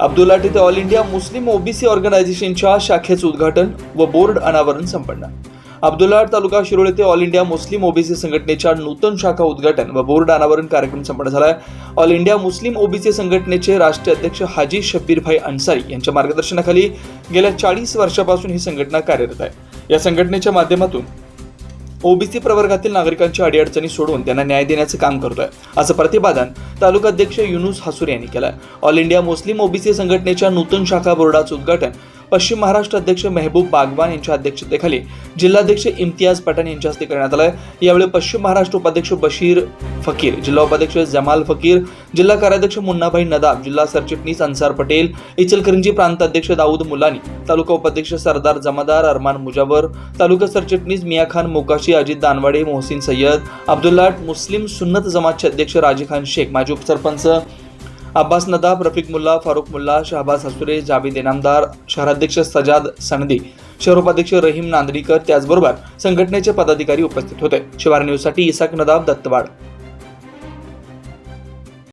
अब्दुल्ला तिथे all India Muslim OBC ऑर्गनायझेशनच्या शाखेचं उद्घाटन व बोर्ड अनावरण संपन्न. अब्दुल्लाट तालुका शिरोळ येथे ऑल इंडिया मुस्लिम ओबीसी संघटनेच्या नूतन शाखा उद्घाटन व बोर्ड अनावरण कार्यक्रम संपन्न झाला ऑल इंडिया मुस्लिम ओबीसी संघटनेचे राष्ट्रीय अध्यक्ष हाजी शब्बीरभाई अन्सारी यांच्या मार्गदर्शनाखाली गेल्या चाळीस वर्षापासून ही संघटना कार्यरत आहे. या संघटनेच्या माध्यमातून ओबीसी प्रवर्गातील नागरिकांची अडीअडचणी सोडून त्यांना न्याय देण्याचं काम करतोय असं प्रतिपादन तालुका अध्यक्ष युनुस हासूर यांनी केलं ऑल इंडिया मुस्लिम ओबीसी संघटनेच्या नूतन शाखा बोर्डाचं उद्घाटन पश्चिम महाराष्ट्र अध्यक्ष मेहबूब बागवान यांच्या अध्यक्षतेखाली जिल्हाध्यक्ष इम्तियाज पठाण यांच्या हस्ते करण्यात आलं यावेळी पश्चिम महाराष्ट्र उपाध्यक्ष बशीर फकीर जिल्हा उपाध्यक्ष जमाल फकीर जिल्हा कार्याध्यक्ष मुन्नाभाई नदाब जिल्हा सरचिटणीस अन्सार पटेल इचलकरंजी प्रांत अध्यक्ष दाऊद मुलानी तालुका उपाध्यक्ष सरदार जमादार अरमान मुजावर तालुका सरचिटणीस मिया खान मोकाशी अजित दानवाडे मोहसिन सय्यद अब्दुल्लाट मुस्लिम सुन्नत जमातचे अध्यक्ष राजे खान शेख माजी उपसरपंच अब्बास नदाब रफिक मुल्ला फारुख मुल्ला शहबाज हसुरे जावेद इनामदार शहराध्यक्ष सजाद सनदी. शहरोपाध्यक्ष रहीम नांदडीकर त्याचबरोबर संघटनेचे पदाधिकारी उपस्थित होते. शिवार न्यूजसाठी इसाक नदाब दत्तवाड.